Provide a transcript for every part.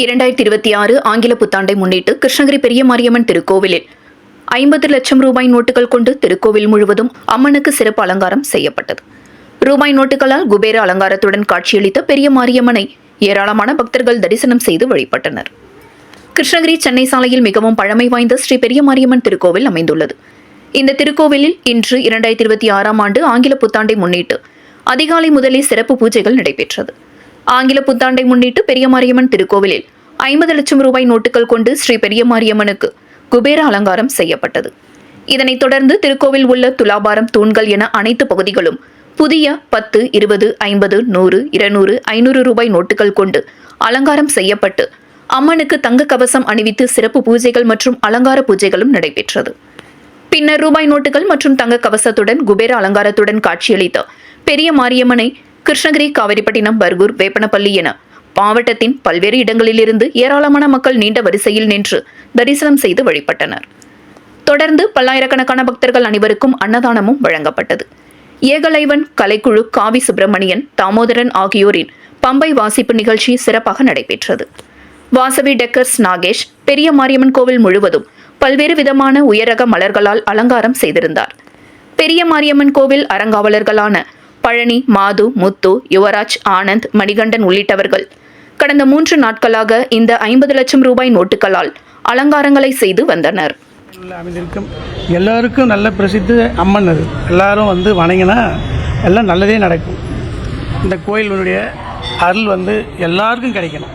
இரண்டாயிரத்தி இருபத்தி ஆறு ஆங்கில புத்தாண்டை முன்னிட்டு கிருஷ்ணகிரி பெரிய மாரியம்மன் திருக்கோவிலில் ஐம்பது லட்சம் ரூபாய் நோட்டுகள் கொண்டு திருக்கோவில் முழுவதும் அம்மனுக்கு சிறப்பு அலங்காரம் செய்யப்பட்டது. ரூபாய் நோட்டுகளால் குபேர அலங்காரத்துடன் காட்சியளித்த பெரிய மாரியம்மனை ஏராளமான பக்தர்கள் தரிசனம் செய்து வழிபட்டனர். கிருஷ்ணகிரி சென்னை சாலையில் மிகவும் பழமை வாய்ந்த ஸ்ரீ பெரிய மாரியம்மன் திருக்கோவில் அமைந்துள்ளது. இந்த திருக்கோவிலில் இன்று இரண்டாயிரத்தி இருபத்தி ஆறாம் ஆண்டு ஆங்கில புத்தாண்டை முன்னிட்டு அதிகாலை முதலே சிறப்பு பூஜைகள் நடைபெற்றது. ஆங்கில புத்தாண்டை முன்னிட்டு பெரிய மாரியம்மன் திருக்கோவிலில் ஐம்பது லட்சம் ரூபாய் நோட்டுகள் கொண்டு ஸ்ரீ பெரிய மாரியம்மனுக்கு குபேர அலங்காரம் செய்யப்பட்டது. இதனைத் தொடர்ந்து திருக்கோவில் உள்ள துலாபாரம் தூண்கள் என அனைத்து பகுதிகளும் புதிய பத்து இருபது ஐம்பது நூறு இருநூறு ஐநூறு ரூபாய் நோட்டுகள் கொண்டு அலங்காரம் செய்யப்பட்டு அம்மனுக்கு தங்க கவசம் அணிவித்து சிறப்பு பூஜைகள் மற்றும் அலங்கார பூஜைகளும் நடைபெற்றது. பின்னர் ரூபாய் நோட்டுகள் மற்றும் தங்க கவசத்துடன் குபேர அலங்காரத்துடன் காட்சியளித்த பெரிய மாரியம்மனை கிருஷ்ணகிரி காவிரிப்பட்டினம் பர்கூர் வேப்பனப்பள்ளி என மாவட்டத்தின் பல்வேறு இடங்களிலிருந்து ஏராளமான மக்கள் நீண்ட வரிசையில் நின்று தரிசனம் செய்து வழிபட்டனர். தொடர்ந்து பல்லாயிரக்கணக்கான பக்தர்கள் அனைவருக்கும் அன்னதானமும் வழங்கப்பட்டது. ஏகலைவன் கலைக்குழு காவி சுப்பிரமணியன் தாமோதரன் ஆகியோரின் பம்பை வாசிப்பு நிகழ்ச்சி சிறப்பாக நடைபெற்றது. வாசவி டெக்கர்ஸ் நாகேஷ் பெரிய மாரியம்மன் கோவில் முழுவதும் பல்வேறு விதமான உயரக மலர்களால் அலங்காரம் செய்திருந்தார். பெரிய மாரியம்மன் கோவில் அறங்காவலர்களான பழனி மாது முத்து யுவராஜ் ஆனந்த் மணிகண்டன் உள்ளிட்டவர்கள். கடந்த மூன்று நாட்களாக இந்த ஐம்பது லட்சம் ரூபாய் நோட்டுகளால் அலங்காரங்களை செய்து வந்தனர். அமைந்திருக்கும் எல்லாருக்கும் நல்ல பிரசித்த அம்மன் அது. எல்லாரும் வந்து வணங்கினா எல்லாம் நல்லதே நடக்கும். இந்த கோயிலுடைய அருள் வந்து எல்லாருக்கும் கிடைக்கணும்.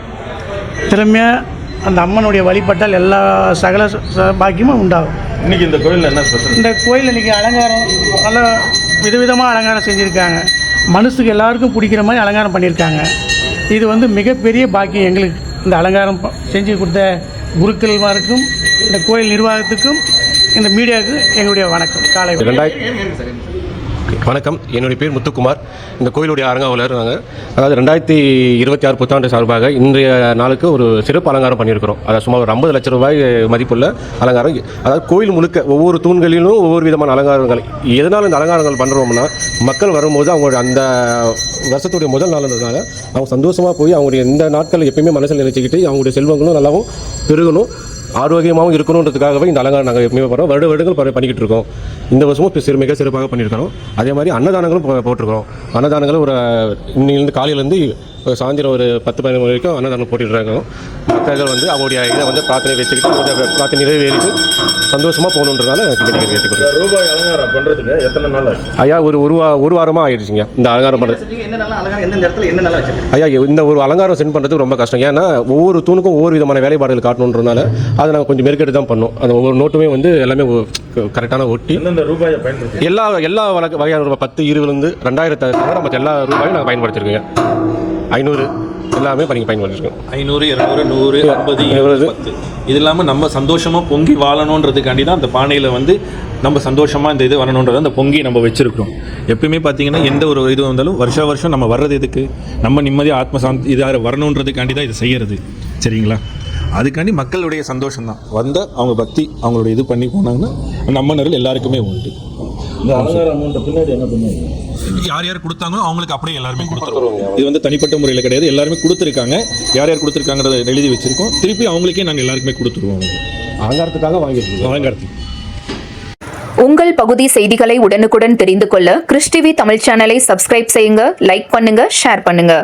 திறமையாக அந்த அம்மனுடைய வழிபட்டால் எல்லா சகல பாக்கியமும் உண்டாகும். இன்னைக்கு இந்த கோயிலில் என்ன ஸ்பெஷல்? இந்த கோயில் இன்றைக்கி அலங்காரம் நல்ல விதவிதமாக அலங்காரம் செஞ்சுருக்காங்க மனசுக்கு எல்லாருக்கும் பிடிக்கிற மாதிரி அலங்காரம் பண்ணியிருக்காங்க இது வந்து மிகப்பெரிய பாக்கியம் எங்களுக்கு இந்த அலங்காரம் செஞ்சு கொடுத்த குருக்கள்மாருக்கும் இந்த கோயில் நிர்வாகத்துக்கும் இந்த மீடியாவுக்கு எங்களுடைய வணக்கம் காலை வணக்கம். ரெண்டாயிரத்தி வணக்கம். என்னுடைய பேர் முத்துக்குமார். இந்த கோயிலுடைய அரங்காவலர் நாங்கள் அதாவது ரெண்டாயிரத்தி இருபத்தி ஆறு புத்தாண்டு சார்பாக இன்றைய நாளுக்கு ஒரு சிறப்பு அலங்காரம் பண்ணியிருக்கிறோம். அதாவது சுமார் ஒரு ஐம்பது லட்சம் ரூபாய் மதிப்புள்ள அலங்காரம். அதாவது கோயில் முழுக்க ஒவ்வொரு தூண்களிலும் ஒவ்வொரு விதமான அலங்காரங்கள். எதனால் இந்த அலங்காரங்கள் பண்ணுறோம்னா மக்கள் வரும்போது அவங்களுடைய அந்த வருஷத்துடைய முதல் நாள்ன்றதுனால அவங்க சந்தோஷமாக போய் அவங்களுடைய இந்த நாட்கள் எப்பயுமே மனசில் நினைச்சுக்கிட்டு அவங்களுடைய செல்வங்களும் நல்லாவும் பெருகணும். ஆரோக்கியமாகவும் இருக்கணுன்றதுக்காகவே இந்த அலங்காரம் நாங்கள் எப்பவுமே பண்ணுறோம் வருட வருடங்கள் பண்ணிக்கிட்டு இருக்கோம். இந்த வருஷமும் சிறு மிக சிறப்பாக பண்ணியிருக்கிறோம். அதே மாதிரி அன்னதானங்களும் போட்டிருக்கிறோம். அன்னதானங்களும் ஒரு இன்னிலேருந்து காலையிலேருந்து சாயந்தரம் ஒரு பத்து பதினொரு மணி வரைக்கும் அன்னதானம் போட்டுருக்காங்க பக்தர்கள் வந்து அவங்களுடைய இதை வந்து பிரார்த்தனை வச்சுக்கிட்டு அந்த பிரார்த்தனை நிறைவேறிட்டு சந்தோஷமாக போகணுன்றதுனால வேண்டிக்கிறேன் கேட்டுக்கிறேன் ரூபாய் அலங்காரம் பண்றதுக்கு எத்தனை நாள் ஆச்சு? ஐயா ஒரு ஒரு வா ஒரு வாரமாக ஆயிடுச்சுங்க. இந்த அலங்காரம் பண்ணுறது செஞ்சீங்க என்ன நல்லா அழகா எந்தெந்த இடத்துல என்ன நல்லா வச்சிருக்கீங்க? ஐயா இந்த ஒரு அலங்காரம் சென்ட் பண்ணுறது ரொம்ப கஷ்டம். ஏன்னா ஒவ்வொரு தூணுக்கும் ஒவ்வொரு விதமான வேலைப்பாடுகள் காட்டணுன்றதுனால அதை நாங்கள் கொஞ்சம் மெருக்கெட்டு தான் பண்ணோம். அந்த ஒவ்வொரு நோட்டுமே வந்து எல்லாமே கரெக்டான ஒட்டி. எந்தெந்த ரூபாயை பயன்படுத்தி? எல்லா எல்லா வழக்கு வகையான பத்து இருபதுலேருந்து ரெண்டாயிரத்தை தவிர மற்ற எல்லா ரூபாயும் நாங்கள் பயன்படுத்திருக்கோங்க. ஐநூறு எல்லாமே பண்ணி பயன்படுத்திருக்கோம் ஐநூறு இரநூறு நூறு ஐம்பது இருபது. இது இல்லாமல் நம்ம சந்தோஷமாக பொங்கி வாழணுன்றதுக்காண்டி தான் அந்த பானையில் வந்து நம்ம சந்தோஷமாக இந்த இது வரணுன்றது அந்த பொங்கி நம்ம வச்சிருக்கிறோம். எப்பயுமே பார்த்தீங்கன்னா எந்த ஒரு இது வந்தாலும் வருஷா வருஷம் நம்ம வர்றது எதுக்கு? நம்ம நிம்மதியாக ஆத்ம சாந்தி இதாக வரணுன்றதுக்காண்டி தான் இது செய்யறது. சரிங்களா? அதுக்காண்டி மக்களுடைய சந்தோஷம் தான் வந்த அவங்க பக்தி அவங்களுடைய இது பண்ணி போனாங்கன்னா நம்ம நரில் எல்லாருக்குமே உண்டு. யார் யார் கொடுத்தாங்களோ அவங்களுக்கு அப்படியே எல்லாருமே கொடுத்துருவோம் இது வந்து தனிப்பட்ட முறையில் கிடையாது. எல்லாருமே கொடுத்துருக்காங்க. யார் யார் கொடுத்துருக்காங்கிறத எழுதி வச்சிருக்கோம். திருப்பி அவங்களுக்கே நாங்கள் எல்லாருக்குமே கொடுத்துருவோம். அலங்காரத்துக்காக வாங்கிட்டு அலங்காரத்துக்கு உங்கள் பகுதி செய்திகளை உடனுக்குடன் தெரிந்து கொள்ள கிறிஸ் டிவி தமிழ் சேனலை சப்ஸ்கிரைப் செய்யுங்க லைக் பண்ணுங்க ஷேர் பண்ணுங்க.